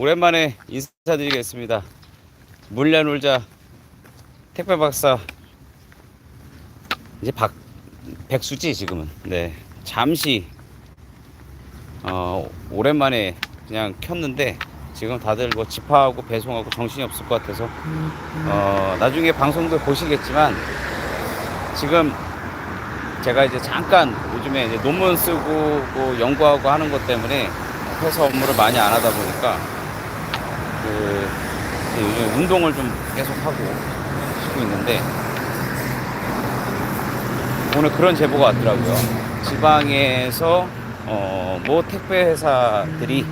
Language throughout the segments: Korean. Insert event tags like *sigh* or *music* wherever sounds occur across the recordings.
오랜만에 인사드리겠습니다. 물려 놀자 택배 박사 이제 박 백수지 지금은. 네 잠시 어 오랜만에 그냥 켰는데 지금 다들 뭐 집하고 배송하고 정신이 없을 것 같아서 어 나중에 방송도 보시겠지만 지금 제가 이제 잠깐 요즘에 이제 논문 쓰고 뭐 연구하고 하는 것 때문에 회사 업무를 많이 안 하다 보니까 요즘 운동을 좀 계속 하고 쉬고 있는데 오늘 그런 제보가 왔더라고요. 지방에서 어 뭐 택배 회사들이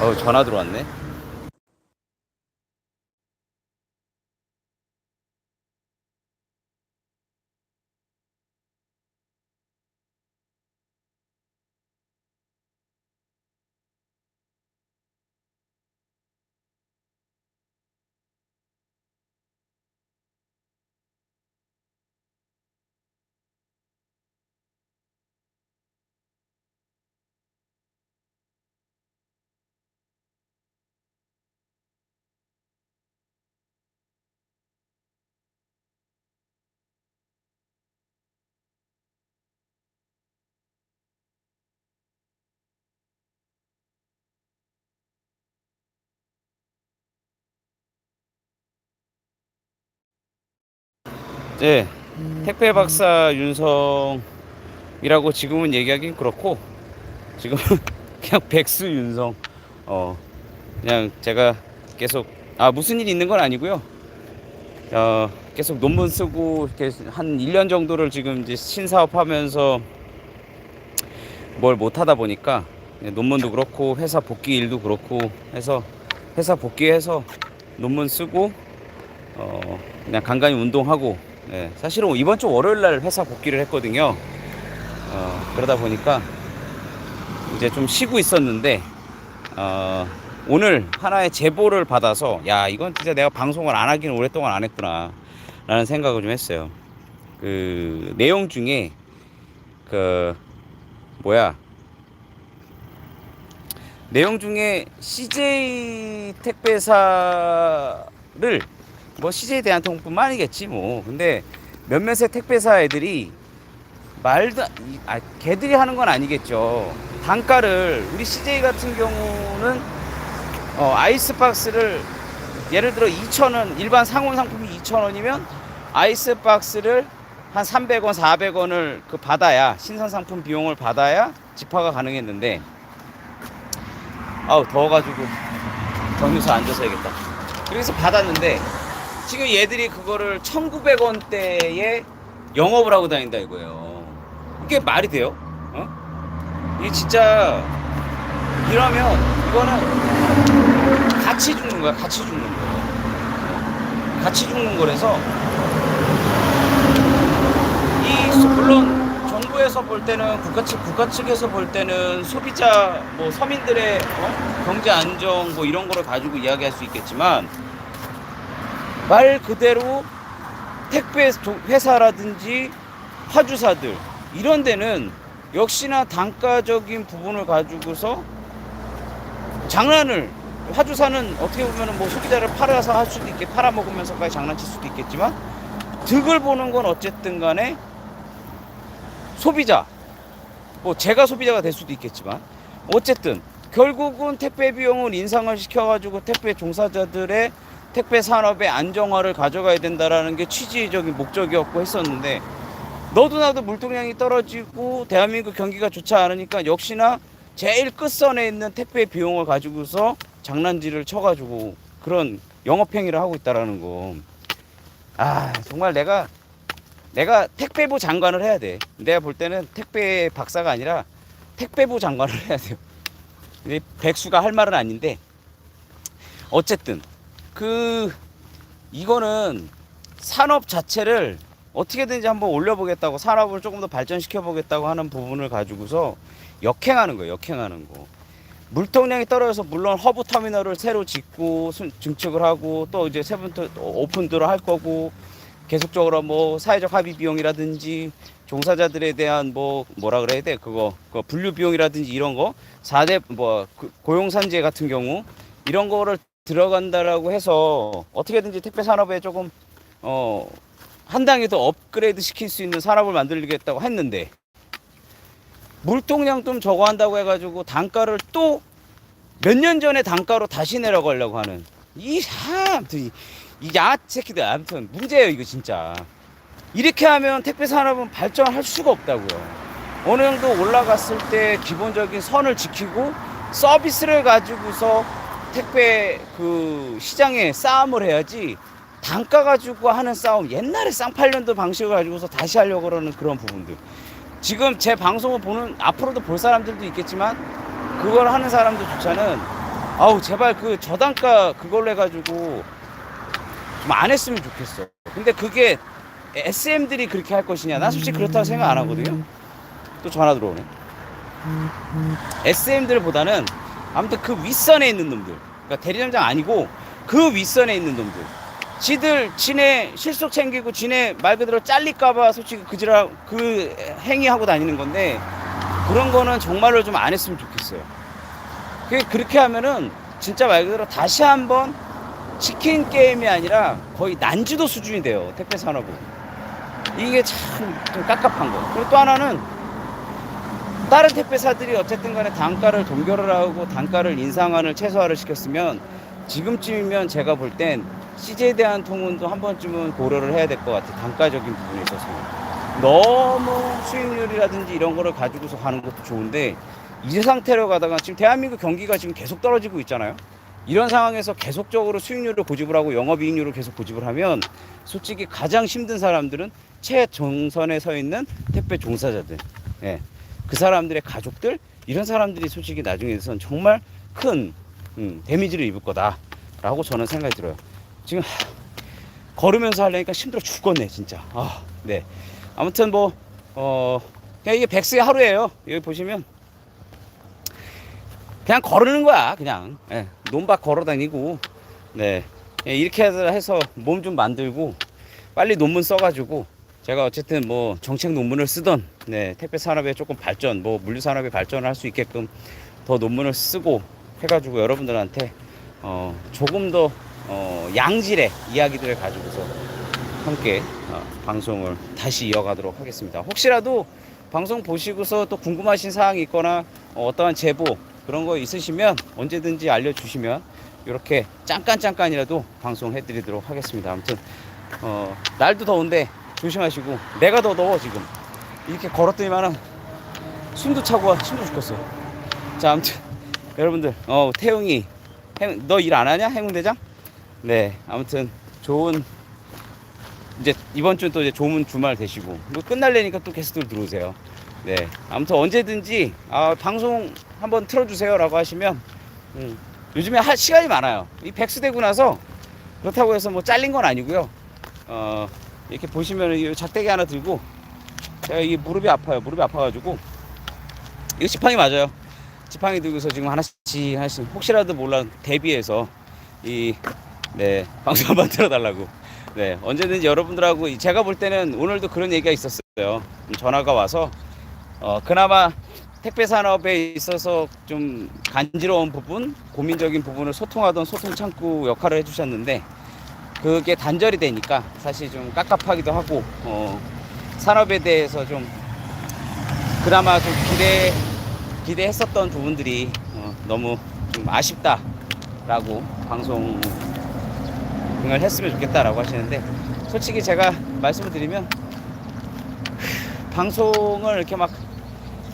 어 전화 들어왔네. 네, 택배 박사 윤성이라고 지금은 얘기하긴 그렇고 지금은 *laughs* 그냥 백수 윤성. 어, 그냥 제가 계속 아 무슨 일 있는 건 아니고요. 어, 계속 논문 쓰고 이렇게 한 1년 정도를 지금 이제 신사업하면서 뭘 못 하다 보니까 논문도 그렇고 회사 복귀 일도 그렇고 해서 회사 복귀해서 논문 쓰고 어, 그냥 간간히 운동하고 예, 사실은 이번 주 월요일 날 회사 복귀를 했거든요. 어, 그러다 보니까 이제 좀 쉬고 있었는데 어, 오늘 하나의 제보를 받아서 야 이건 진짜 내가 방송을 안 하기는 오랫동안 안 했구나 라는 생각을 좀 했어요. 그 내용 중에 그 뭐야 내용 중에 CJ 택배사를 뭐 CJ 대한통운뿐만 아니겠지 뭐. 근데 몇몇의 택배사 애들이 말도 이- 아 걔들이 하는 건 아니겠죠. 단가를 우리 CJ 같은 경우는 어 아이스박스를 예를 들어 2,000원 일반 상온 상품이 2,000원이면 아이스박스를 한 300원 400원을 그 받아야 신선 상품 비용을 받아야 집화가 가능했는데 아우 더워가지고 정유소 앉아서 해야겠다. 그래서 받았는데 지금 얘들이 그거를 1900원대에 영업을 하고 다닌다 이거예요. 이게 말이 돼요? 어? 이게 진짜 이러면 이거는 같이 죽는 거야. 같이 죽는 거. 같이 죽는 거라서 이 소- 물론 정부에서 볼 때는 국가 측 국가 측에서 볼 때는 소비자 뭐 서민들의 어? 경제 안정 뭐 이런 거를 가지고 이야기할 수 있겠지만 말 그대로 택배 조- 회사라든지 화주사들 이런 데는 역시나 단가적인 부분을 가지고서 장난을 화주사는 어떻게 보면 뭐 소비자를 팔아서 할 수도 있게 팔아먹으면서까지 장난칠 수도 있겠지만 득을 보는 건 어쨌든 간에 소비자 뭐 제가 소비자가 될 수도 있겠지만 어쨌든 결국은 택배 비용을 인상을 시켜가지고 택배 종사자들의 택배 산업의 안정화를 가져가야 된다라는 게 취지적인 목적이었고 했었는데 너도 나도 물동량이 떨어지고 대한민국 경기가 좋지 않으니까 역시나 제일 끝선에 있는 택배 비용을 가지고서 장난질을 쳐가지고 그런 영업행위를 하고 있다라는 거. 아 정말 내가 내가 택배부 장관을 해야 돼. 내가 볼 때는 택배 박사가 아니라 택배부 장관을 해야 돼요. 백수가 할 말은 아닌데 어쨌든 그 이거는 산업 자체를 어떻게든지 한번 올려보겠다고 산업을 조금 더 발전시켜 보겠다고 하는 부분을 가지고서 역행하는 거예요. 역행하는 거. 물동량이 떨어져서 물론 허브 터미널을 새로 짓고 순- 증축을 하고 또 이제 세븐트 오픈도를 할 거고 계속적으로 뭐 사회적 합의 비용이라든지 종사자들에 대한 뭐 뭐라 그래야 돼 그거 그 분류 비용이라든지 이런 거 4대 뭐 그 고용 산재 같은 경우 이런 거를 들어간다라고 해서 어떻게든지 택배 산업에 조금 어 한 단계 더 업그레이드 시킬 수 있는 산업을 만들겠다고 했는데 물동량 좀 저거 한다고 해가지고 단가를 또 몇 년 전에 단가로 다시 내려가려고 하는 이 사람들이 이 야새끼들. 아무튼 문제예요 이거 진짜. 이렇게 하면 택배 산업은 발전할 수가 없다고요. 어느 정도 올라갔을 때 기본적인 선을 지키고 서비스를 가지고서 택배 그 시장에 싸움을 해야지 단가 가지고 하는 싸움 옛날에 쌍팔년도 방식을 가지고서 다시 하려고 그러는 그런 부분들. 지금 제 방송을 보는 앞으로도 볼 사람들도 있겠지만 그걸 하는 사람들조차는 아우 제발 그 저단가 그걸로 해가지고 좀 안 했으면 좋겠어 근데 그게 SM들이 그렇게 할 것이냐? 난 솔직히 그렇다고 생각 안 하거든요. 또 전화 들어오네. SM들보다는 아무튼 그 윗선에 있는 놈들 그러니까 대리점장 아니고 그 윗선에 있는 놈들 지들 지네 실속 챙기고 지네 말 그대로 잘릴까봐 솔직히 그지라 그 행위하고 다니는 건데 그런 거는 정말로 좀 안 했으면 좋겠어요. 그 그렇게 하면은 진짜 말 그대로 다시 한번 치킨 게임이 아니라 거의 난주도 수준이 돼요 택배 산업은 이게 참 좀 깝깝한 거. 그리고 또 하나는 다른 택배사들이 어쨌든 간에 단가를 동결을 하고 단가를 인상안을 최소화를 시켰으면 지금쯤이면 제가 볼 땐 CJ에 대한 통운도 한 번쯤은 고려를 해야 될 것 같아요. 단가적인 부분에 있어서. 너무 수익률이라든지 이런 거를 가지고서 가는 것도 좋은데 이 상태로 가다가 지금 대한민국 경기가 지금 계속 떨어지고 있잖아요. 이런 상황에서 계속적으로 수익률을 고집을 하고 영업이익률을 계속 고집을 하면 솔직히 가장 힘든 사람들은 최정선에 서 있는 택배 종사자들. 예. 그 사람들의 가족들 이런 사람들이 솔직히 나중에선 정말 큰 음, 데미지를 입을 거다라고 저는 생각이 들어요. 지금 하, 걸으면서 하려니까 힘들어 죽겠네 진짜. 아, 네. 아무튼 뭐 어, 그냥 이게 백수의 하루예요. 여기 보시면 그냥 걸으는 거야 그냥 예, 논밭 걸어다니고 네 예, 이렇게 해서 몸 좀 만들고 빨리 논문 써가지고 제가 어쨌든 뭐 정책 논문을 쓰던 네, 택배 산업의 조금 발전, 뭐 물류 산업의 발전을 할 수 있게끔 더 논문을 쓰고 해가지고 여러분들한테 어, 조금 더 어, 양질의 이야기들을 가지고서 함께 어, 방송을 다시 이어가도록 하겠습니다. 혹시라도 방송 보시고서 또 궁금하신 사항이 있거나 어, 어떠한 제보 그런 거 있으시면 언제든지 알려주시면 이렇게 잠깐 잠깐이라도 방송해드리도록 하겠습니다. 아무튼 어, 날도 더운데 조심하시고 내가 더 더워 지금 이렇게 걸었더니만은 숨도 차고 와 숨도 죽겠어 자 아무튼 여러분들 어 태웅이 너 일 안 하냐? 해운대장? 네 아무튼 좋은 이제 이번 주는 또 이제 좋은 주말 되시고 뭐 끝날래니까 또 게스트로 들어오세요. 네 아무튼 언제든지 아 방송 한번 틀어주세요라고 하시면 음, 요즘에 할 시간이 많아요. 이 백수 되고 나서 그렇다고 해서 뭐 잘린 건 아니고요. 어 이렇게 보시면 이 작대기 하나 들고 제가 이게 무릎이 아파요. 무릎이 아파가지고 이거 지팡이 맞아요. 지팡이 들고서 지금 하나씩 하나씩 혹시라도 몰라 대비해서 이 네 방송 한번 들어 달라고 네 언제든지 여러분들하고 이- 제가 볼 때는 오늘도 그런 얘기가 있었어요. 전화가 와서 어 그나마 택배 산업에 있어서 좀 간지러운 부분, 고민적인 부분을 소통하던 소통 창구 역할을 해주셨는데 그게 단절이 되니까 사실 좀 깝깝하기도 하고 어, 산업에 대해서 좀 그나마 좀 기대 기대했었던 부분들이 어, 너무 좀 아쉽다라고 방송을 했으면 좋겠다라고 하시는데 솔직히 제가 말씀을 드리면 방송을 이렇게 막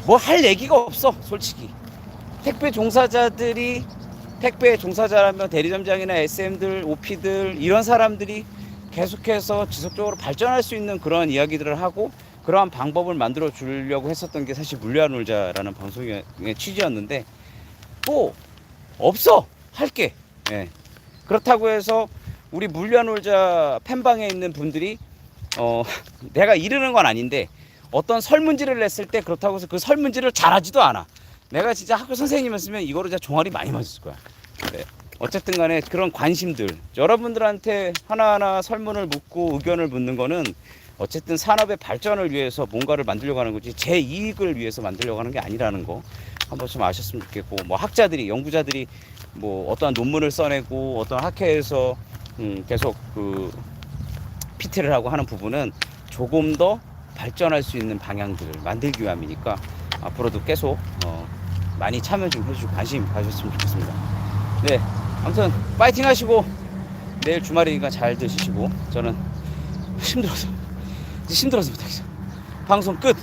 뭐 할 얘기가 없어 솔직히. 택배 종사자들이 택배 종사자라면 대리점장이나 SM들, OP들 이런 사람들이 계속해서 지속적으로 발전할 수 있는 그런 이야기들을 하고 그러한 방법을 만들어 주려고 했었던 게 사실 물리안 놀자라는 방송의 취지였는데 뭐 없어 할게 예. 그렇다고 해서 우리 물리안 놀자 팬방에 있는 분들이 어 *laughs* 내가 이르는 건 아닌데 어떤 설문지를 냈을 때 그렇다고 해서 그 설문지를 잘하지도 않아 내가 진짜 학교 선생님이었으면 이거로 진짜 종아리 많이 맞았을 거야. 네. 어쨌든 간에 그런 관심들. 여러분들한테 하나하나 설문을 묻고 의견을 묻는 거는 어쨌든 산업의 발전을 위해서 뭔가를 만들려고 하는 거지 제 이익을 위해서 만들려고 하는 게 아니라는 거. 한번 좀 아셨으면 좋겠고 뭐 학자들이 연구자들이 뭐 어떠한 논문을 써내고 어떤 학회에서 음 계속 그 PT를 하고 하는 부분은 조금 더 발전할 수 있는 방향들을 만들기 위함이니까 앞으로도 계속 어 많이 참여 좀 해주시고 관심 가졌으면 좋겠습니다. 네, 아무튼 파이팅 하시고 내일 주말이니까 잘 드시고 저는 힘들어서 힘들어서 못하겠어요. 방송 끝.